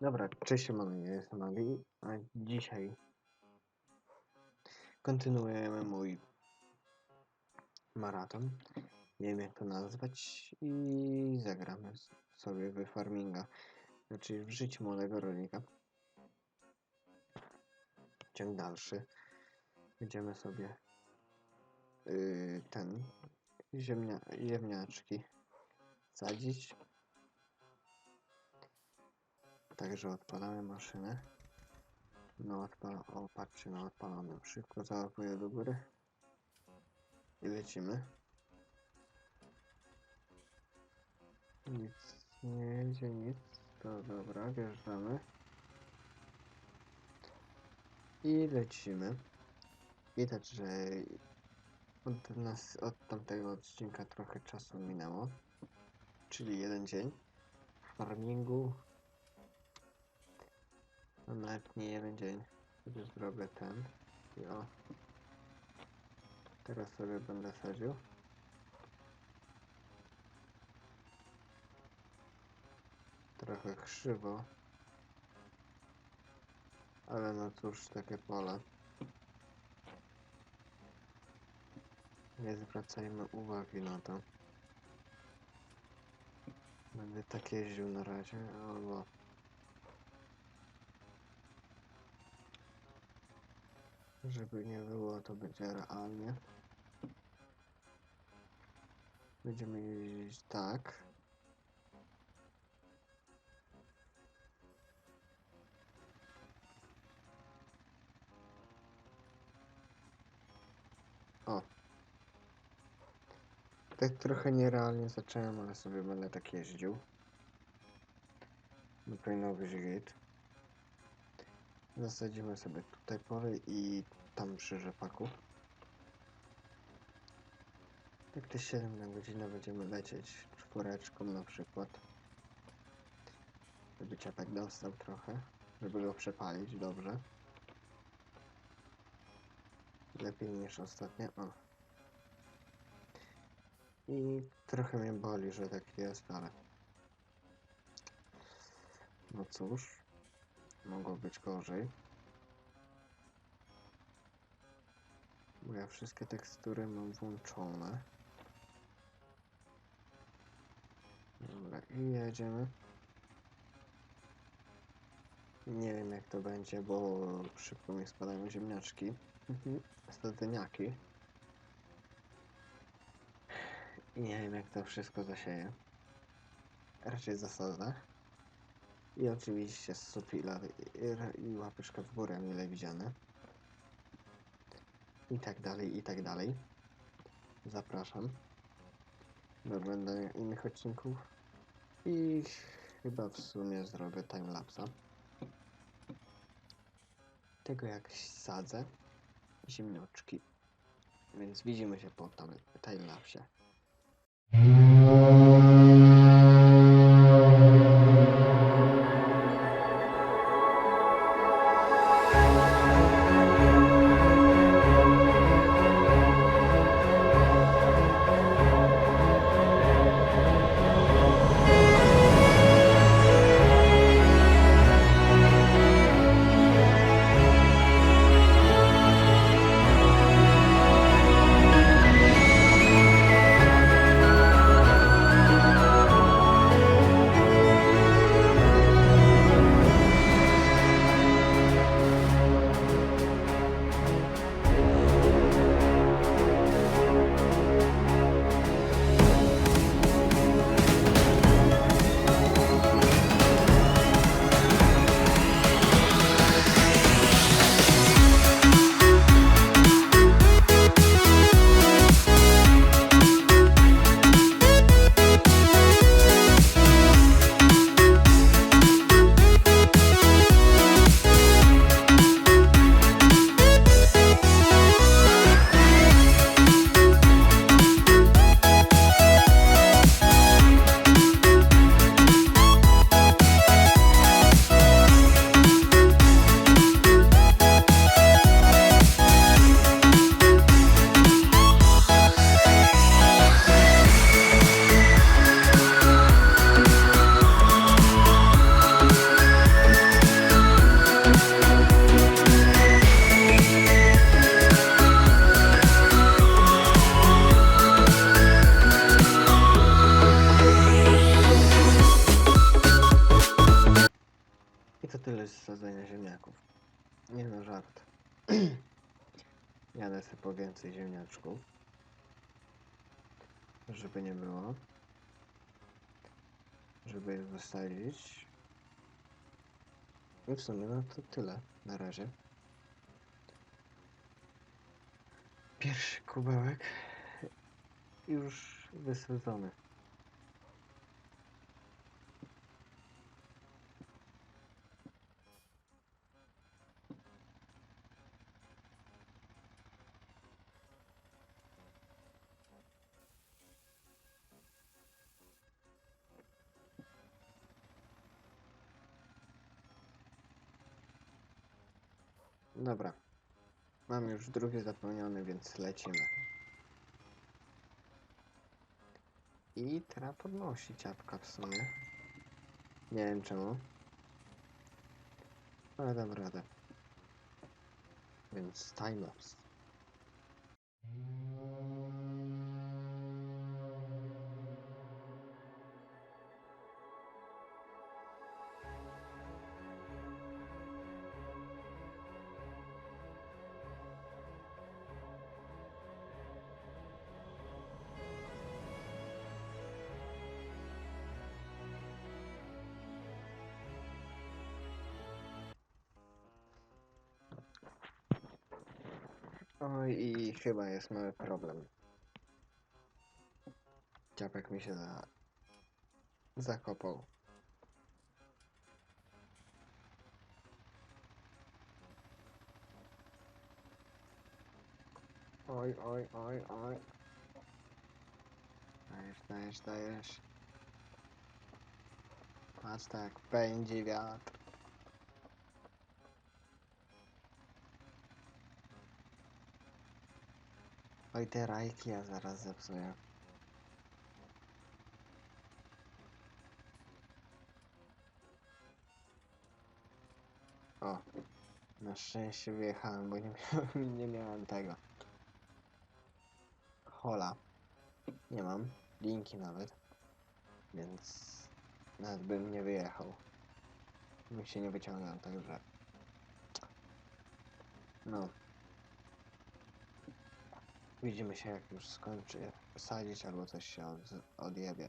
Dobra, cześć siemano, ja jestem Ali, a dzisiaj kontynuujemy mój maraton. Nie wiem jak to nazwać i zagramy sobie w farminga, znaczy w życiu młodego rolnika. Ciąg dalszy. Będziemy sobie yy, ten ziemnia, ziemniaczki sadzić. Także odpalamy maszynę. No odpala, o patrzcie, no odpalamy. Szybko załapuję do góry. I lecimy. Nic nie jedzie, nic. To dobra, wjeżdżamy. I lecimy. Widać, że od, nas, od tamtego odcinka trochę czasu minęło. Czyli jeden dzień w farmingu. No nawet nie jeden dzień. Sobie zrobię ten. I o. Teraz sobie będę sadził. Trochę krzywo. Ale no cóż, takie pole. Nie zwracajmy uwagi na to. Będę tak jeździł na razie, albo Żeby nie było, to będzie realnie. Będziemy jeździć tak. O. Tak trochę nierealnie zacząłem, ale sobie będę tak jeździł. No powinno być git. Zasadzimy sobie tutaj pole i tam przy rzepaku. Tak te 7 na godzinę będziemy lecieć czwóreczką na przykład. Żeby ciapek dostał trochę, żeby go przepalić dobrze. Lepiej niż ostatnio. O. I trochę mnie boli, że tak jest, ale... No cóż, mogło być gorzej. Bo ja wszystkie tekstury mam włączone. Dobra, i jedziemy. Nie wiem jak to będzie, bo szybko mi spadają ziemniaczki. Stadyniaki. I nie wiem jak to wszystko zasieje. Raczej zasadzę. I oczywiście sufila i, łapeczka w górę mile widziane. I tak dalej, i tak dalej. Zapraszam do oglądania innych odcinków. I chyba w sumie zrobię timelapsa. Tego jak sadzę ziemniaczki. Więc widzimy się po timelapsie. Jadę sobie po więcej ziemniaczków. Żeby nie było. Żeby je wysadzić. I w sumie no to tyle na razie. Pierwszy kubełek już wysadzony. Dobra. Mam już drugi zapełniony, więc lecimy. I teraz podnosi ciapka w sumie. Nie wiem czemu. Ale dam radę. Więc timelapse. Oj, i chyba jest mały problem. Ciapek mi się za... zakopał. Oj, oj, oj, oj. Dajesz, dajesz, dajesz. Patrz tak, pędzi wiatr. Oj, te rajki ja zaraz zepsuję. O, na szczęście wyjechałem, bo nie miałem, nie miałem tego. Hola. Nie mam. Linki nawet. Więc nawet bym nie wyjechał. Bym się nie wyciągał, także... No. Widzimy się jak już skończy sadzić albo coś się od, odjebie.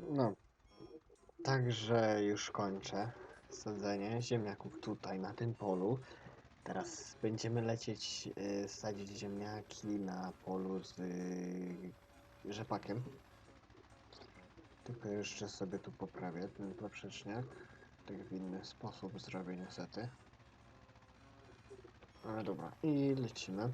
No. Także już kończę sadzenie ziemniaków tutaj na tym polu. Teraz będziemy lecieć y, sadzić ziemniaki na polu z y, rzepakiem. Tylko jeszcze sobie tu poprawię ten poprzeczniak. Tak w inny sposób zrobię niestety. Ale dobra, i lecimy.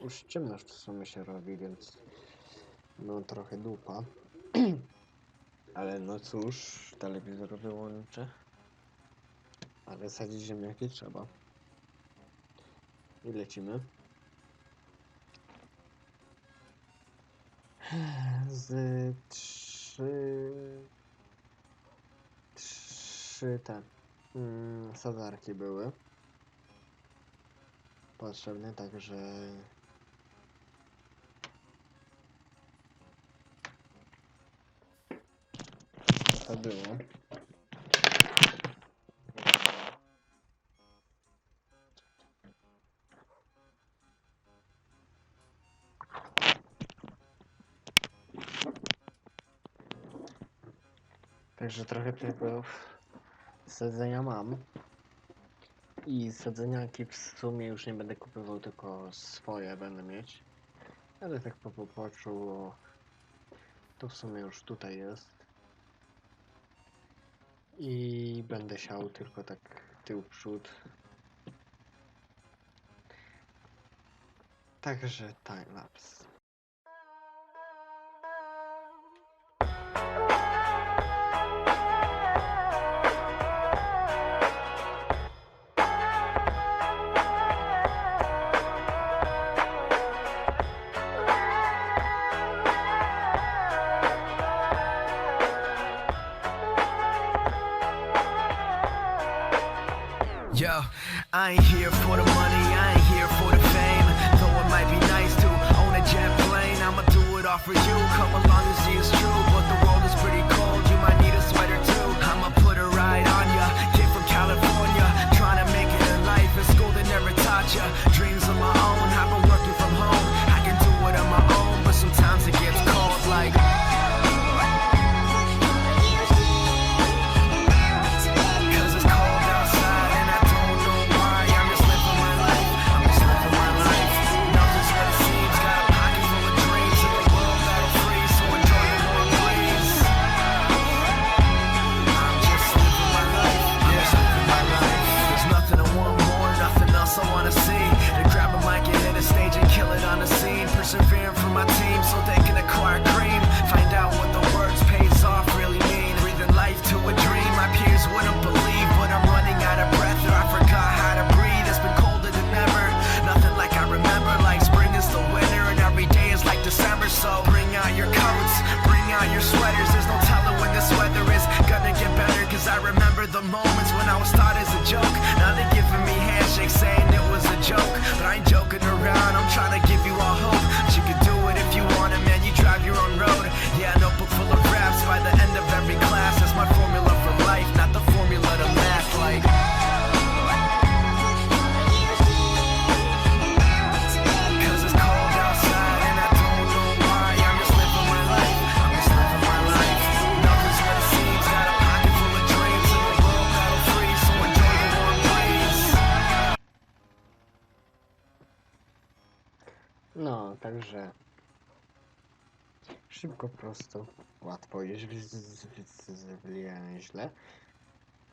Już ciemno w sumie się robi, więc no trochę dupa. Ale no cóż, telewizor wyłączę. Ale sadzić ziemniaki trzeba. I lecimy. Z trzy... Trzy te mm, sadzarki były potrzebne, także to było. Także trochę tego sadzenia mam. I sadzeniaki w sumie już nie będę kupował, tylko swoje będę mieć. Ale tak po popoczu to w sumie już tutaj jest. I będę siał tylko tak tył przód. Także timelapse. Yo, Także szybko, prosto, łatwo, jeżeli z- z- z- zwiedziłem źle.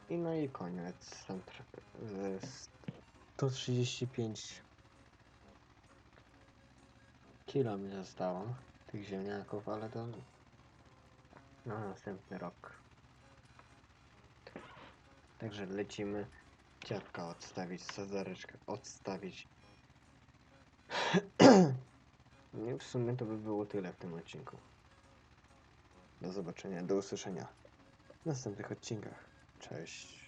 I no i koniec. Tam tr- z 135 kilo mi zostało tych ziemniaków, ale to na następny rok. Także lecimy. Dziadka odstawić, sadzareczkę odstawić. W sumie to by było tyle w tym odcinku. Do zobaczenia, do usłyszenia w następnych odcinkach. Cześć.